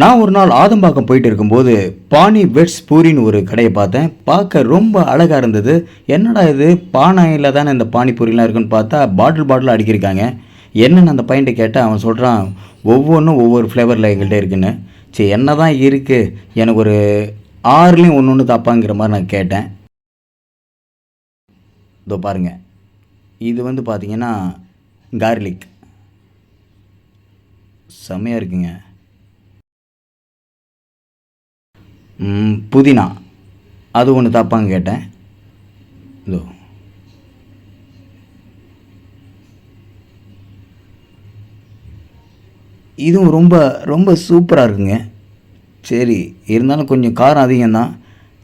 நான் ஒரு நாள் ஆதம்பாக்கம் போயிட்டு இருக்கும்போது பானி வெட்ஸ் பூரின்னு ஒரு கடையை பார்த்தேன். பார்க்க ரொம்ப அழகாக இருந்தது. என்னடா இது? பானையில் தானே இந்த பானிபூரிலாம் இருக்குன்னு பார்த்தா பாட்டில் பாட்டில் அடிக்கிருக்காங்க. என்னென்னு அந்த பையன்ட்டு கேட்டால் அவன் சொல்கிறான் ஒவ்வொன்றும் ஒவ்வொரு ஃப்ளேவரில் எங்கள்கிட்ட இருக்குன்னு. சரி என்ன தான் இருக்குது எனக்கு ஒரு ஆறுலேயும் ஒன்று ஒன்று தாப்பாங்கிற மாதிரி நான் கேட்டேன். இதோ பாருங்க. இது வந்து பார்த்தீங்கன்னா கார்லிக் செம்மையாக இருக்குங்க. புதினா. அது ஒன்று தப்பாங்க கேட்டேன். இதோ. இதுவும் ரொம்ப ரொம்ப சூப்பராக இருக்குங்க. சரி இருந்தாலும் கொஞ்சம் காரம் அதிகம்தான்.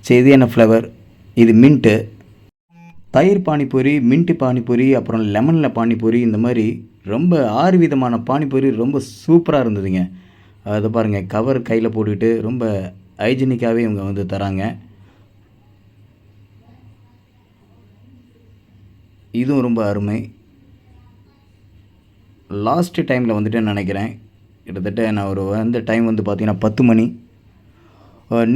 சரி இது என்ன ஃப்ளவர் இது மின்ட்டு தயிர் பானிபூரி மின்ட்டு பானிபூரி அப்புறம் லெமனில் பானிபூரி இந்த மாதிரி ரொம்ப ஆறு விதமான பானிபூரி ரொம்ப சூப்பராக இருந்ததுங்க. அதை பாருங்கள் கவர் கையில் போட்டுக்கிட்டு ரொம்ப ஹைஜீனிக்காகவே இவங்க வந்து தராங்க. இதுவும் ரொம்ப அருமை. லாஸ்ட்டு டைமில் வந்துட்டு நினைக்கிறேன். கிட்டத்தட்ட நான் ஒரு வந்த டைம் வந்து பார்த்தீங்கன்னா பத்து மணி.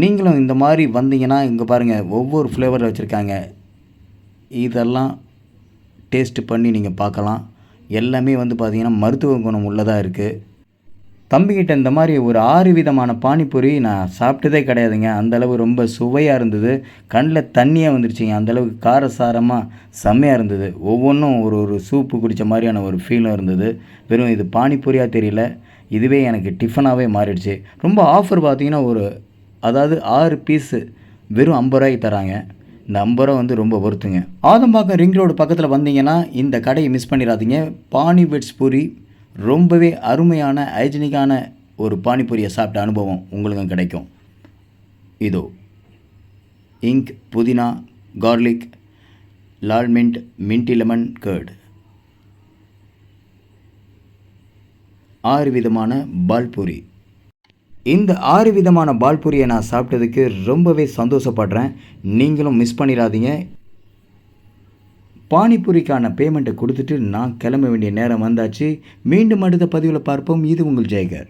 நீங்களும் இந்த மாதிரி வந்தீங்கன்னா இங்கே பாருங்கள் ஒவ்வொரு ஃப்ளேவரில் வச்சுருக்காங்க. இதெல்லாம் டேஸ்ட்டு பண்ணி நீங்கள் பார்க்கலாம். எல்லாமே வந்து பார்த்திங்கன்னா மருத்துவ குணம் உள்ளதாக இருக்குது தம்பிக்கிட்ட இந்த மாதிரி ஒரு ஆறு விதமான பானிபூரி நான் சாப்பிட்டதே கிடையாதுங்க. அந்தளவு ரொம்ப சுவையாக இருந்தது. கண்ணில் தண்ணியாக வந்துருச்சுங்க. அந்தளவுக்கு காரசாரமாக செம்மையாக இருந்தது. ஒவ்வொன்றும் ஒரு ஒரு சூப்பு குடித்த மாதிரியான ஒரு ஃபீலும் இருந்தது. வெறும் இது பானிபூரியாக தெரியல. இதுவே எனக்கு டிஃபனாகவே மாறிடுச்சு. ரொம்ப ஆஃபர் பார்த்தீங்கன்னா ஒரு அதாவது ஆறு பீஸு வெறும் ஐம்பது ரூபாய்க்கு தராங்க. இந்த ஐம்பது ரூபா வந்து ரொம்ப ஒருத்துங்க ஆதம்பாக்கம் ரிங் ரோடு பக்கத்தில் வந்தீங்கன்னா இந்த கடையை மிஸ் பண்ணிடாதீங்க. பானி வெட்ஸ் பூரி ரொம்பவே அருமையான ஹைஜீனிக்கான ஒரு பானிபூரியை சாப்பிட்ட அனுபவம் உங்களுக்கும் கிடைக்கும். இதோ இங்க் புதினா கார்லிக் லால் மின்ட் மின்டி லெமன் கர்ட் ஆறு விதமான பால்பூரி. இந்த ஆறு விதமான பால்பூரியை நான் சாப்பிட்டதுக்கு ரொம்பவே சந்தோஷப்படுறேன். நீங்களும் மிஸ் பண்ணிடாதீங்க. பானிபூரிக்கான பேமெண்ட்டை கொடுத்துட்டு நான் கிளம்ப வேண்டிய நேரம் வந்தாச்சு. மீண்டும் அடுத்த பதிவில் பார்ப்போம். இது உங்கள் ஜெய்கர்.